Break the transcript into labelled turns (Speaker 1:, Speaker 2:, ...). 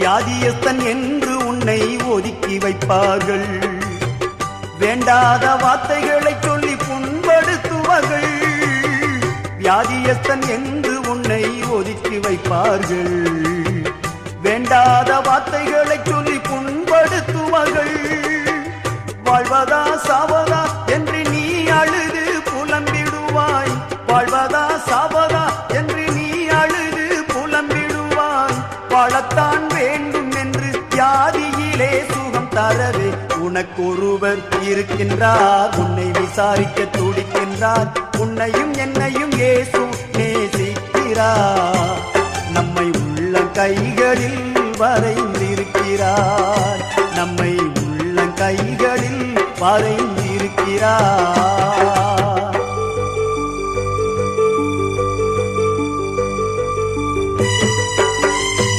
Speaker 1: வியாதியஸ்தன் என்று உன்னை ஒதுக்கி வைப்பார்கள். வேண்டாத வார்த்தைகளை சொல்லி புண்படுத்துவார்கள். வியாதியஸ்தன் என்று உன்னை ஒதுக்கி வைப்பார்கள். வேண்டாத வார்த்தைகளை சொல்லி புண்படுத்துவார்கள். வாழ்வதா சாவதா வாழத்தான் வேண்டும் என்று தியாதியிலே சுகம் தரவே உனக்கொருவர் இருக்கின்றார். உன்னை விசாரிக்க துடிக்கின்றார். உன்னையும் என்னையும் ஏசு நேசிக்கிறார். நம்மை உள்ள கைகளில் வரைந்திருக்கிறார். நம்மை உள்ள கைகளில் வரைந்திருக்கிறார்.